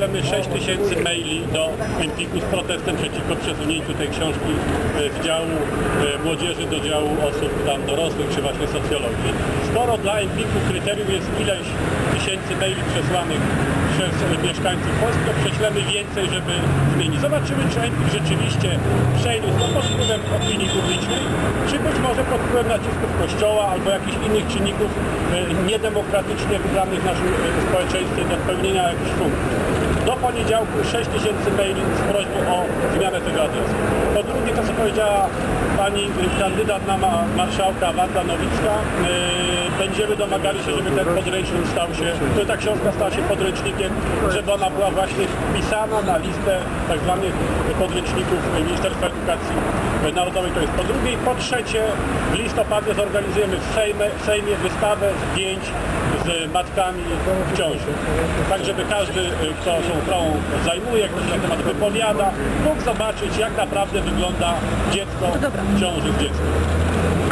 Mamy 6 tysięcy maili do Empiku z protestem przeciwko przesunięciu tej książki e, z działu e, młodzieży do działu osób tam dorosłych, czy właśnie socjologii. Skoro dla Empiku kryterium jest ileś tysięcy maili przesłanych przez mieszkańców Polski, to prześlemy więcej, żeby zmienić. Zobaczymy, czy Empik rzeczywiście przejdzie to pod wpływem opinii publicznej, czy być może pod wpływem nacisków Kościoła albo jakichś innych czynników e, niedemokratycznie wybranych w naszym społeczeństwie do pełnienia jakichś funkcji. Poniedziałku 6 tysięcy maili z prośbą o zmianę tego adresu. Po drugie, to co powiedziała pani kandydat na ma marszałka Wanda Nowicka, yy, będziemy domagali się, żeby ten podręcznik stał się, żeby ta książka stała się podręcznikiem, żeby ona była właśnie wpisana na listę tak zwanych podręczników Ministerstwa Edukacji Narodowej. To jest po drugie i po trzecie w listopadzie zorganizujemy w Sejmie, w Sejmie wystawę zdjęć z matkami w ciąży. Tak, żeby każdy, y, kto się uchwałą zajmuje, kto się na temat wypowiada, mógł zobaczyć, jak naprawdę wygląda dziecko w ciąży z dzieckiem.